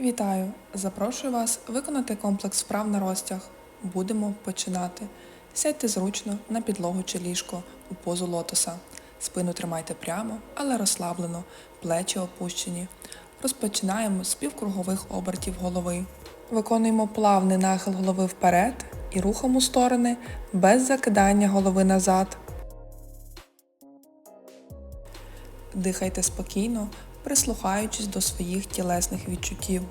Вітаю! Запрошую вас виконати комплекс вправ на розтяг. Будемо починати. Сядьте зручно на підлогу чи ліжко у позу лотоса. Спину тримайте прямо, але розслаблено, плечі опущені. Розпочинаємо з півкругових обертів голови. Виконуємо плавний нахил голови вперед і рухом у сторони без закидання голови назад. Дихайте спокійно, прислухаючись до своїх тілесних відчуттів.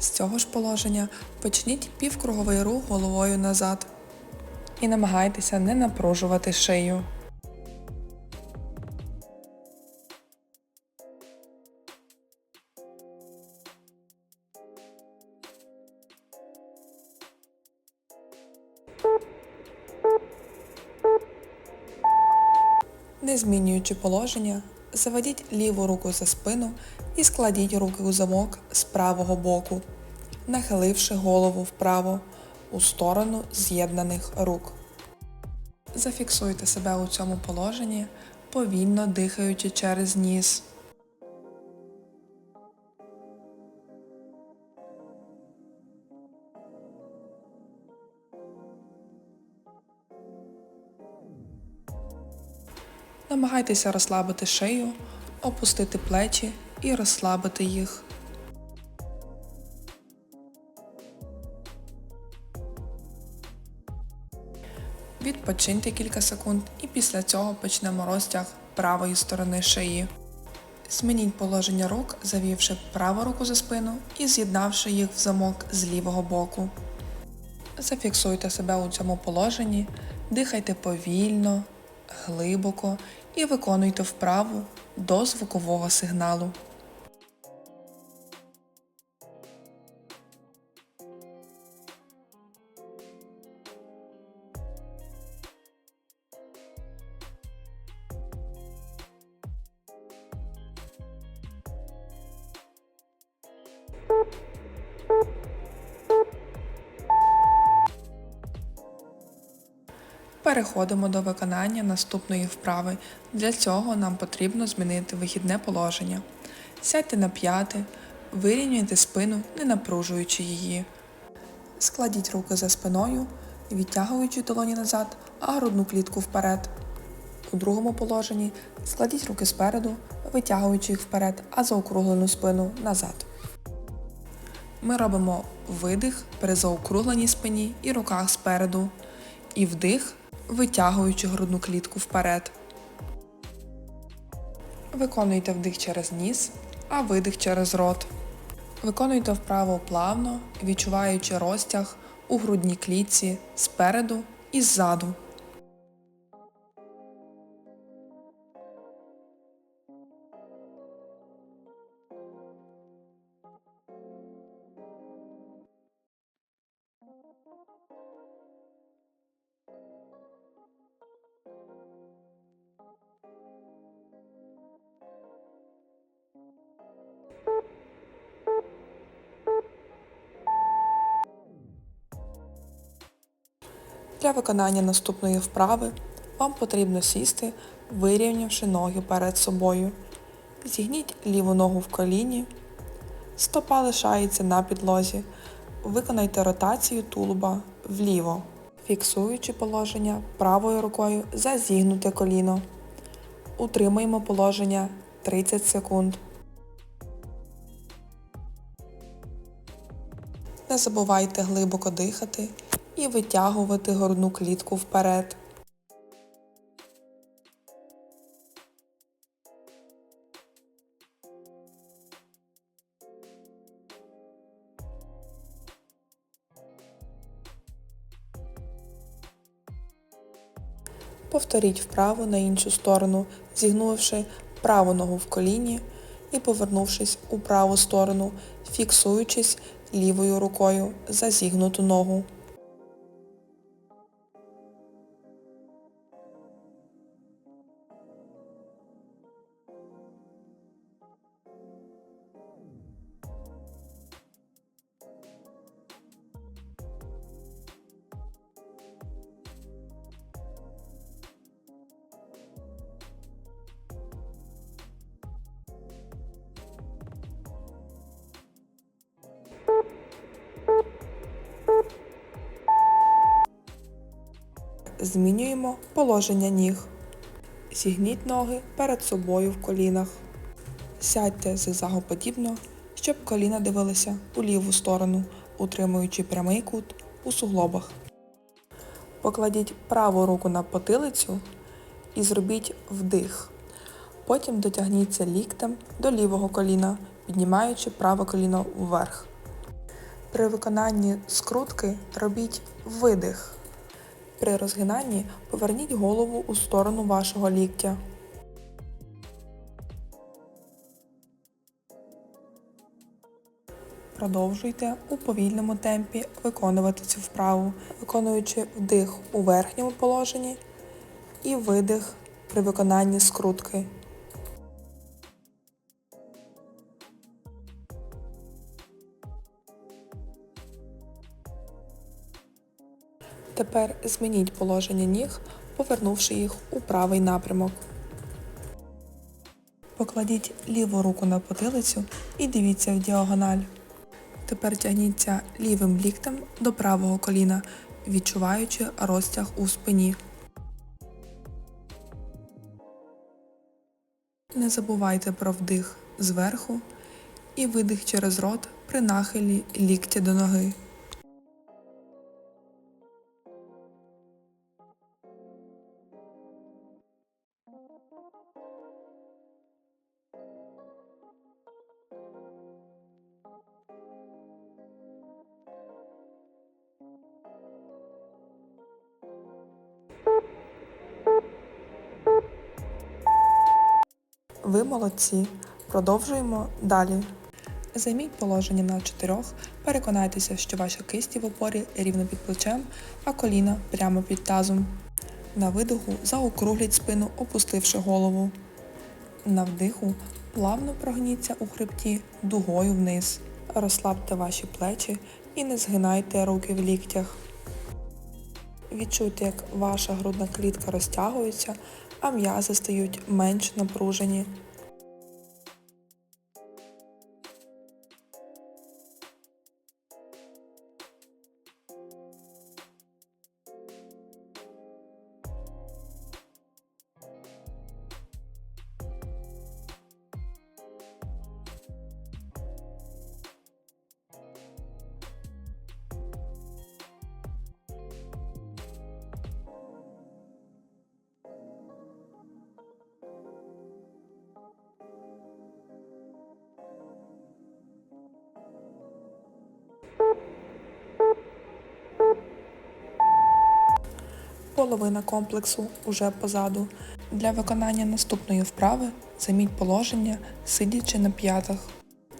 З цього ж положення почніть півкруговий рух головою назад і намагайтеся не напружувати шию. Змінюючи положення, заведіть ліву руку за спину і складіть руки у замок з правого боку, нахиливши голову вправо у сторону з'єднаних рук. Зафіксуйте себе у цьому положенні, повільно дихаючи через ніс. Намагайтеся розслабити шию, опустити плечі і розслабити їх. Відпочиньте кілька секунд і після цього почнемо розтяг правої сторони шиї. Змініть положення рук, завівши праву руку за спину і з'єднавши їх в замок з лівого боку. Зафіксуйте себе у цьому положенні, дихайте повільно, глибоко і виконуйте вправу до звукового сигналу. Переходимо до виконання наступної вправи. Для цього нам потрібно змінити вихідне положення. Сядьте на п'яти, вирівнюйте спину, не напружуючи її. Складіть руки за спиною, відтягуючи долоні назад, а грудну клітку вперед. У другому положенні складіть руки спереду, витягуючи їх вперед, а заокруглену спину назад. Ми робимо видих при заокругленій спині і руках спереду. І вдих, витягуючи грудну клітку вперед. Виконуйте вдих через ніс, а видих через рот. Виконуйте вправо плавно, відчуваючи розтяг у грудній клітці спереду і ззаду. Виконання наступної вправи вам потрібно сісти, вирівнявши ноги перед собою. Зігніть ліву ногу в коліні, стопа лишається на підлозі. Виконайте ротацію тулуба вліво, фіксуючи положення правою рукою за зігнуте коліно. Утримуємо положення 30 секунд. Не забувайте глибоко дихати і витягувати грудну клітку вперед. Повторіть вправо на іншу сторону, зігнувши праву ногу в коліні і повернувшись у праву сторону, фіксуючись лівою рукою за зігнуту ногу. Змінюємо положення ніг. Зігніть ноги перед собою в колінах. Сядьте зигзагоподібно, щоб коліна дивилися у ліву сторону, утримуючи прямий кут у суглобах. Покладіть праву руку на потилицю і зробіть вдих. Потім дотягніться ліктем до лівого коліна, піднімаючи праве коліно вверх. При виконанні скрутки робіть видих. При розгинанні поверніть голову у сторону вашого ліктя. Продовжуйте у повільному темпі виконувати цю вправу, виконуючи вдих у верхньому положенні і видих при виконанні скрутки. Тепер змініть положення ніг, повернувши їх у правий напрямок. Покладіть ліву руку на потилицю і дивіться в діагональ. Тепер тягніться лівим ліктем до правого коліна, відчуваючи розтяг у спині. Не забувайте про вдих зверху і видих через рот при нахилі ліктя до ноги. Ви молодці. Продовжуємо далі. Займіть положення на чотирьох. Переконайтеся, що ваші кисті в опорі рівно під плечем, а коліна прямо під тазом. На видиху заокругліть спину, опустивши голову. На вдиху плавно прогніться у хребті дугою вниз. Розслабте ваші плечі і не згинайте руки в ліктях. Відчуйте, як ваша грудна клітка розтягується, а м'язи стають менш напружені. Половина комплексу уже позаду. Для виконання наступної вправи займіть положення, сидячи на п'ятах.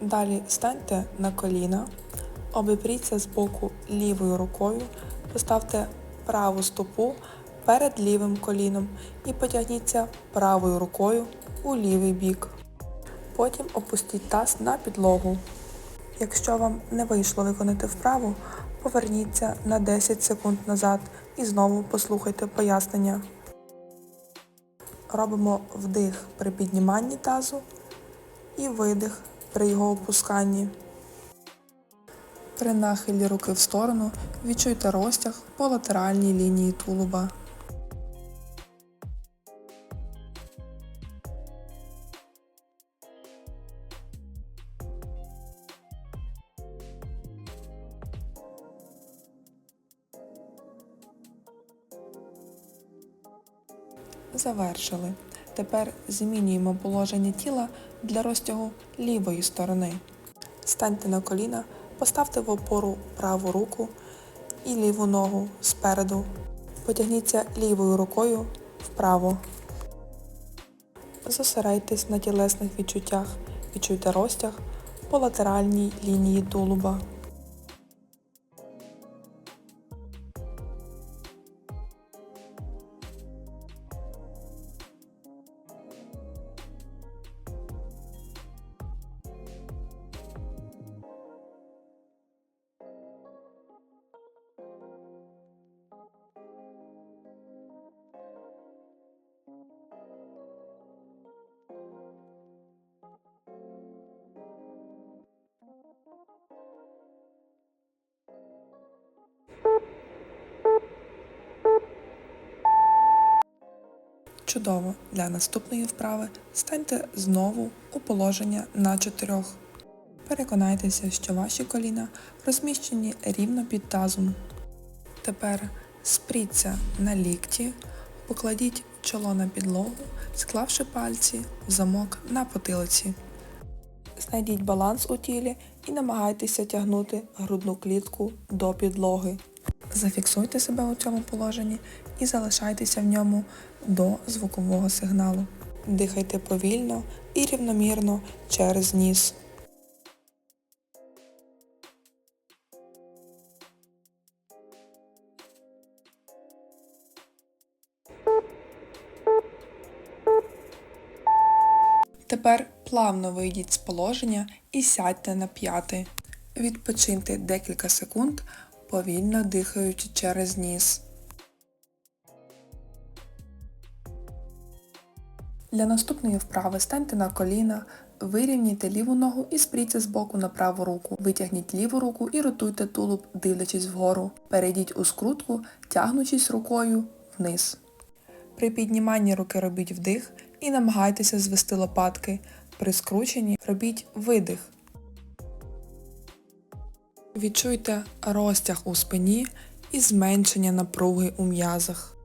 Далі станьте на коліна, обіпріться з боку лівою рукою, поставте праву стопу перед лівим коліном і потягніться правою рукою у лівий бік. Потім опустіть таз на підлогу. Якщо вам не вийшло виконати вправу, поверніться на 10 секунд назад і знову послухайте пояснення. Робимо вдих при підніманні тазу і видих при його опусканні. При нахилі руки в сторону відчуйте розтяг по латеральній лінії тулуба. Завершили. Тепер змінюємо положення тіла для розтягу лівої сторони. Станьте на коліна, поставте в опору праву руку і ліву ногу спереду. Потягніться лівою рукою вправо. Зосередьтесь на тілесних відчуттях. Відчуйте розтяг по латеральній лінії тулуба. Чудово! Для наступної вправи станьте знову у положення на чотирьох. Переконайтеся, що ваші коліна розміщені рівно під тазом. Тепер спріться на лікті, покладіть чоло на підлогу, склавши пальці в замок на потилиці. Знайдіть баланс у тілі і намагайтеся тягнути грудну клітку до підлоги. Зафіксуйте себе у цьому положенні і залишайтеся в ньому до звукового сигналу. Дихайте повільно і рівномірно через ніс. Тепер плавно вийдіть з положення і сядьте на п'яти. Відпочиньте декілька секунд, повільно дихаючи через ніс. Для наступної вправи станьте на коліна, вирівняйте ліву ногу і спріться з боку на праву руку. Витягніть ліву руку і ротуйте тулуб, дивлячись вгору. Перейдіть у скрутку, тягнучись рукою вниз. При підніманні руки робіть вдих і намагайтеся звести лопатки. При скрученні робіть видих. Відчуйте розтяг у спині і зменшення напруги у м'язах.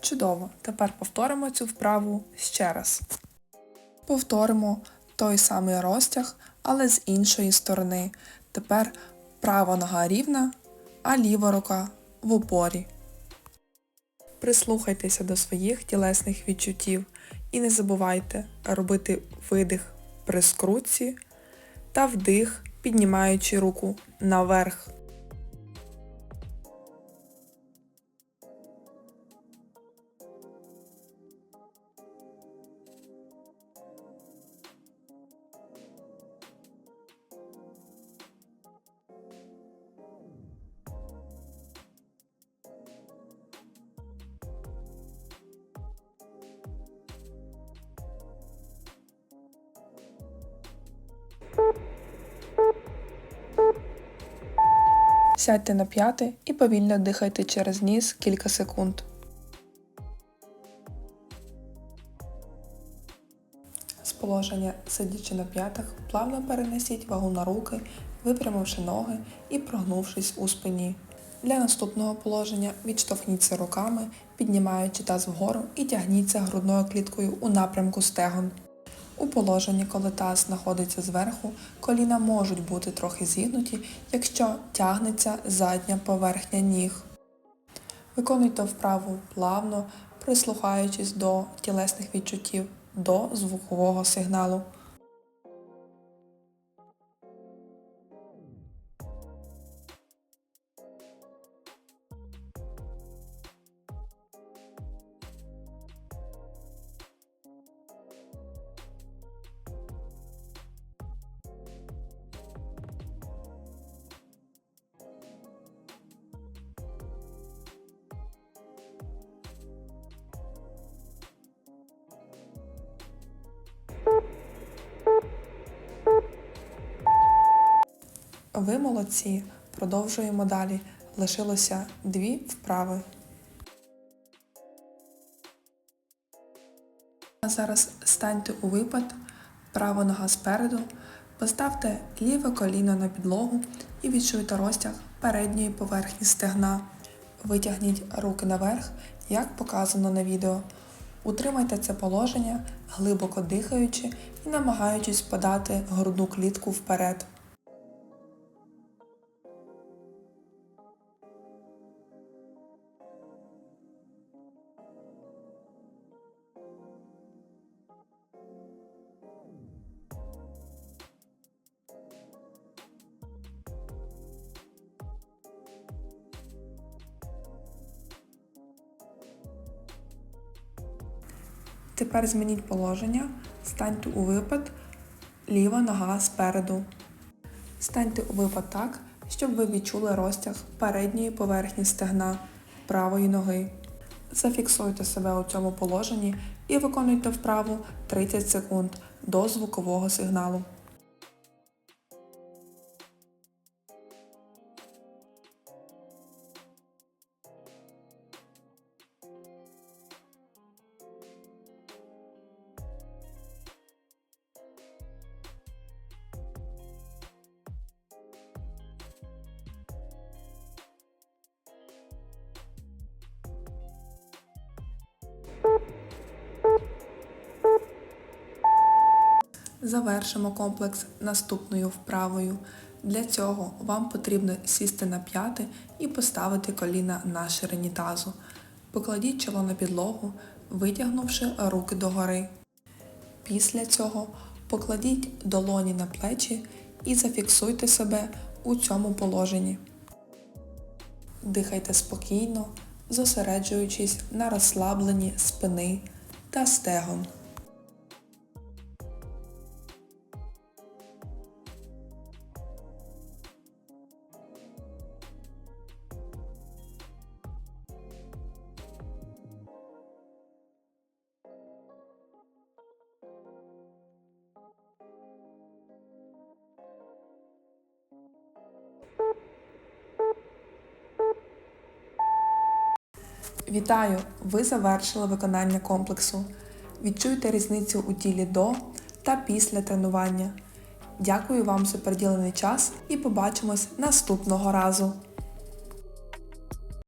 Чудово. Тепер повторимо цю вправу ще раз. Повторимо той самий розтяг, але з іншої сторони. Тепер права нога рівна, а ліва рука в упорі. Прислухайтеся до своїх тілесних відчуттів і не забувайте робити видих при скрутці та вдих, піднімаючи руку наверх. Сядьте на п'яти і повільно дихайте через ніс кілька секунд. З положення сидячи на п'ятах, плавно перенесіть вагу на руки, випрямивши ноги і прогнувшись у спині. Для наступного положення відштовхніться руками, піднімаючи таз вгору і тягніться грудною кліткою у напрямку стегон. У положенні, коли таз знаходиться зверху, коліна можуть бути трохи зігнуті, якщо тягнеться задня поверхня ніг. Виконуйте вправу плавно, прислухаючись до тілесних відчуттів, до звукового сигналу. Ви молодці. Продовжуємо далі. Лишилося дві вправи. А зараз станьте у випад, права нога спереду, поставте ліве коліно на підлогу і відчуйте розтяг передньої поверхні стегна. Витягніть руки наверх, як показано на відео. Утримайте це положення, глибоко дихаючи і намагаючись подати грудну клітку вперед. Тепер змініть положення, станьте у випад, ліва нога спереду. Станьте у випад так, щоб ви відчули розтяг передньої поверхні стегна правої ноги. Зафіксуйте себе у цьому положенні і виконуйте вправу 30 секунд до звукового сигналу. Завершимо комплекс наступною вправою. Для цього вам потрібно сісти на п'яти і поставити коліна на ширині тазу. Покладіть чоло на підлогу, витягнувши руки догори. Після цього покладіть долоні на плечі і зафіксуйте себе у цьому положенні. Дихайте спокійно, зосереджуючись на розслабленні спини та стегон. Вітаю! Ви завершили виконання комплексу. Відчуйте різницю у тілі до та після тренування. Дякую вам за приділений час і побачимось наступного разу!